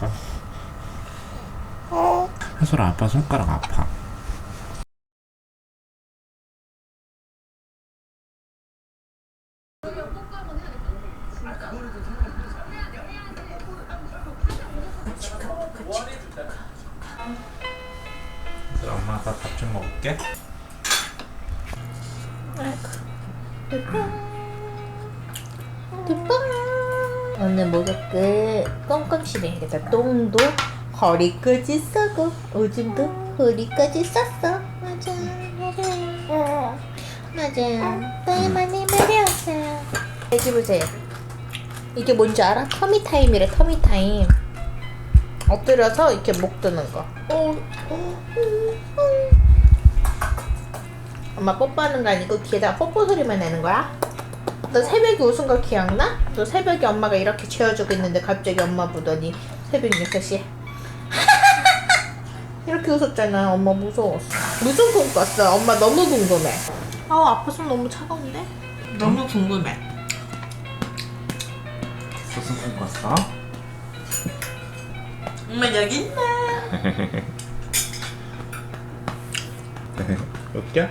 해줄까? 해솔아 아빠 손가락 아파 엄마가 밥 좀 먹을게 오늘 목욕을 꼼꼼히 해야겠다. 똥도 허리까지 싸고 오줌도 허리까지 쌌어. 맞아, 맞아요. 맞아요. 똥이 많이 마려웠어요. 여기 보세요. 이게 뭔지 알아? 터미 타임이래. 터미 타임. 엎드려서 이렇게 목 드는 거. 엄마 뽀뽀하는 거 아니고 귀에다 뽀뽀 소리만 내는 거야? 너 새벽에 웃은 거 기억나? 너 새벽에 엄마가 이렇게 재워주고 있는데 갑자기 엄마 보더니 새벽 6시에 이렇게 웃었잖아 엄마 무서웠어 무슨 꿈 꿨어? 엄마 너무 궁금해 아우 아파서 너무 차가운데? 너무 궁금해 무슨 꿈 꿨어? 엄마 여기 있네 웃겨?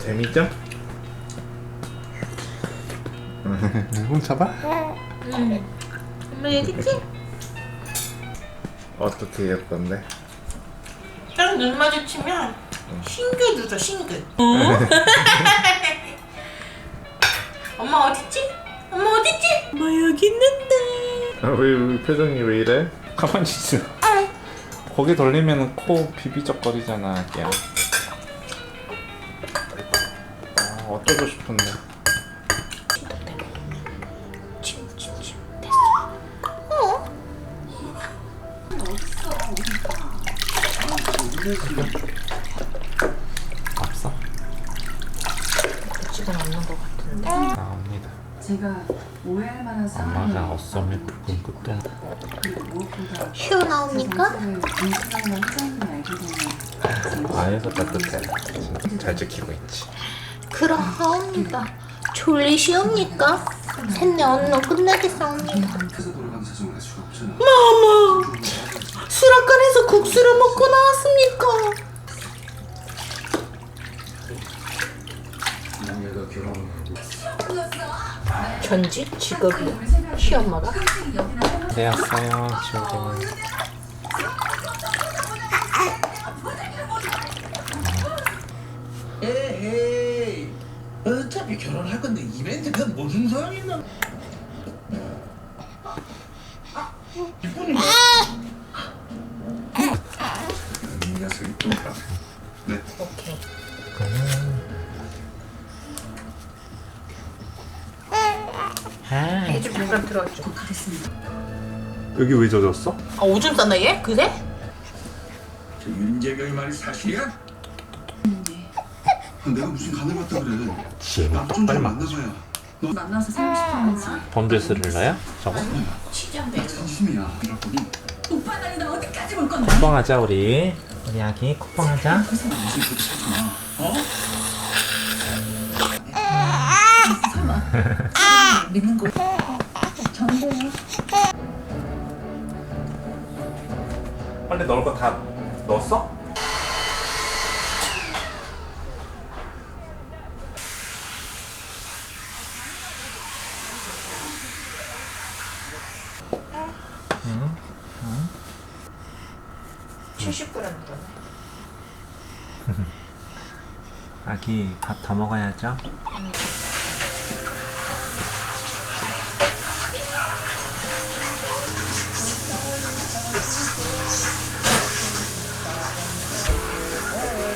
재밌죠? 훔쳐봐? 응. 엄마 여기 있지? 어떻게 예쁜데? 딱 눈 마주치면 싱긋 웃어 싱긋 엄마 어딨지? 엄마 어딨지? 엄마 여기 있는데 아, 왜, 왜 표정이 왜 이래? 가만히 있어 고개 돌리면 코 비비적거리잖아 야 아, 어쩌고 싶은데 없어? 지금 없는 것 같은데 나옵니다 제가 오해할 만한 상황이 엄마가 끝동 그리고 무엇보다 휴 나옵니까? 인수랑과 회장님이 알게 되면 아에서 따뜻해 진짜 잘 지키고 있지 그러하옵니다 졸리시옵니까? 할 수가 없잖아. 마마 수락관에서 국수를 먹고 나왔습니까? 남녀가 결혼하고 전직 직업이 시엄마가? 되었어요 지옥에는 에헤이. 어차피 결혼할 건데 이벤트가 무슨 소용이 있나? 이분이 이 녀석이 또 가. 네. 오케이 해줄 잠깐 들어왔죠 여기 왜 젖었어? 아 오줌 쌌나 얘? 그새? 저 윤재경이 말이 사실이야? 내가 무슨 간을 봤다 그래. 나좀 막 만나봐야. 만나서 살고 싶었는지 범죄스를 넣어요? 저거? 치장배 진심이야. 이럴 거니 오빠 나리는 어디까지 볼 건데 쿠팡하자 우리 우리 아기 쿠팡하자? 믿는 거 전공이 빨리 넣을 거 다 넣었어? 응? 70g 들었네 아기 밥더 먹어야죠.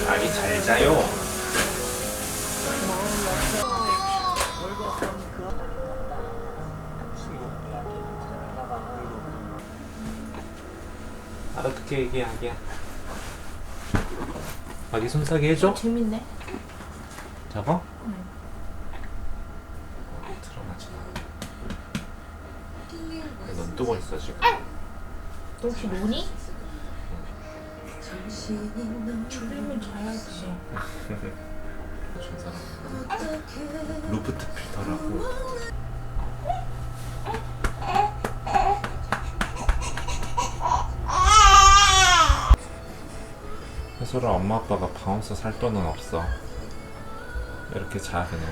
아기 잘 자요. 어떻게 얘기해 아기야? 아기 손싸기 해줘? 재밌네 저거? 응. 어, 드러나지 않아. 넌 뜨고 있어 지금. 너 혹시 노니? 졸리면 자야지. 좋은 사람. 루프트 필터라고. 혜솔아 엄마 아빠가 바운스 살 돈은 없어. 이렇게 자 그냥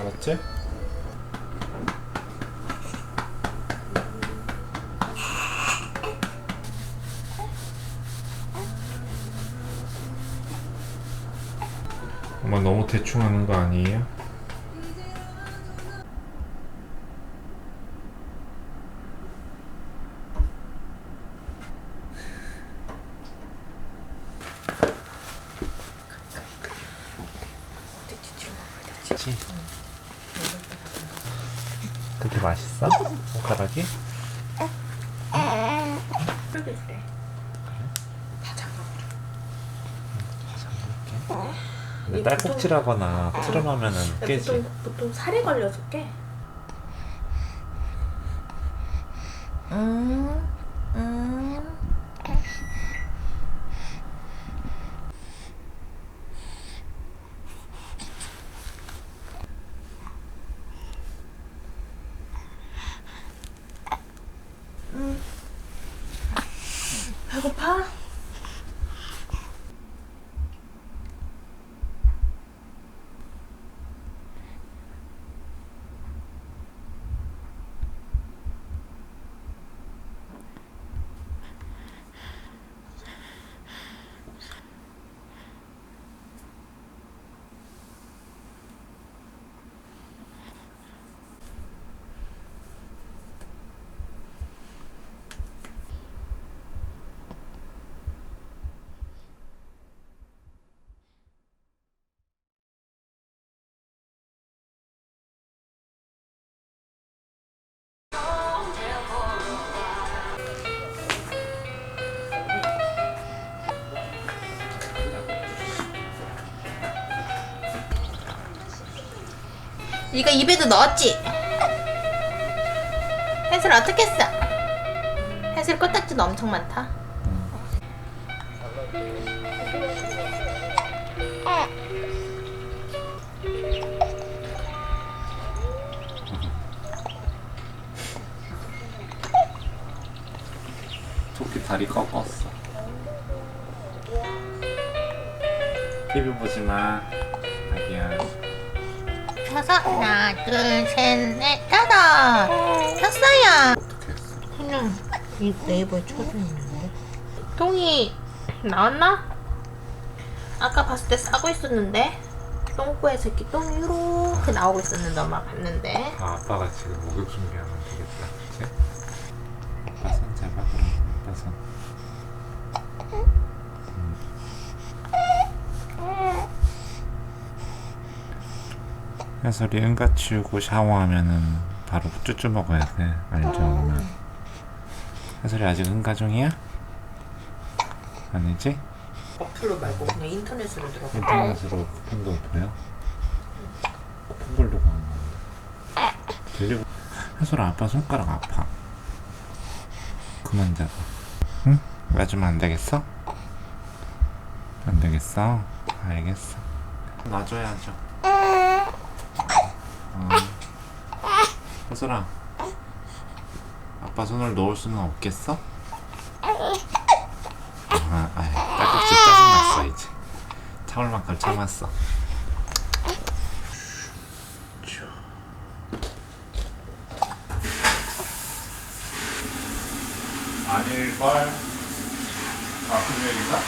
알았지? 엄마 너무 대충 하는 거 아니에요? 그치? 그렇게 맛있어? 손가락이? 다 잡아버려. 근데 딸꾹질하거나 틀어놓으면 은 깨지 보통 보통 살이 걸려서 깨. 이거 입에도 넣었지? 해슬 어떻게 했어? 해슬 코딱지도 엄청 많다. 토끼 다리 꺾었어 TV 보지 마 펴서 하나 둘셋넷 다섯 폈어요. 그냥 이 네이버에 쳐져 있는데 똥이 나왔나? 아까 봤을 때 싸고 있었는데 똥꼬에 새끼 똥이 이렇게 나오고 있었는데 엄마 봤는데 아, 아빠가 지금 목욕 준비하면 되겠다 그치? 아빠 손 잡아 그럼 아빠 손 해설이 응가 치우고 샤워하면은 바로 쭈쭈 먹어야 돼 알죠 그러면 해설이 아직 응가 중이야? 아니지? 어플로 말고 그냥 인터넷으로 들어가 인터넷으로 쿠폰도 보여? 쿠폰 걸려고 하는 건데 들리고 해설아 아빠 손가락 아파 그만 잡아 응? 놔주면 안 되겠어? 안 되겠어? 알겠어 놔줘야죠 어. 해설아 아빠 손을 놓을 수는 없겠어? 아, 아이, 딸꾹질 짜증났어 이제. 참을 만큼 참았어. 아닐걸? 아 금요일인가?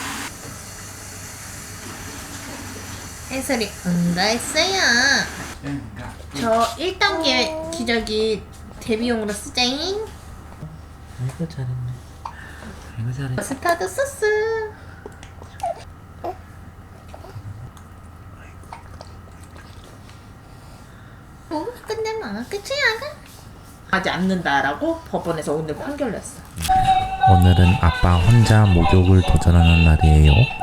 해설이 응가 했어요 저 1단계 기저귀 데뷔용으로 쓰자잉. 아이고 잘했네. 아이고 잘했네. 스타드 소스. 뭐 끝내면 끝이야 하지 않는다라고 법원에서 오늘 판결 냈어. 오늘은 아빠 혼자 목욕을 도전하는 날이에요.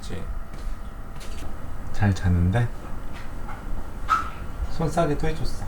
있지. 잘 자는데? 손싸개또 해줬어.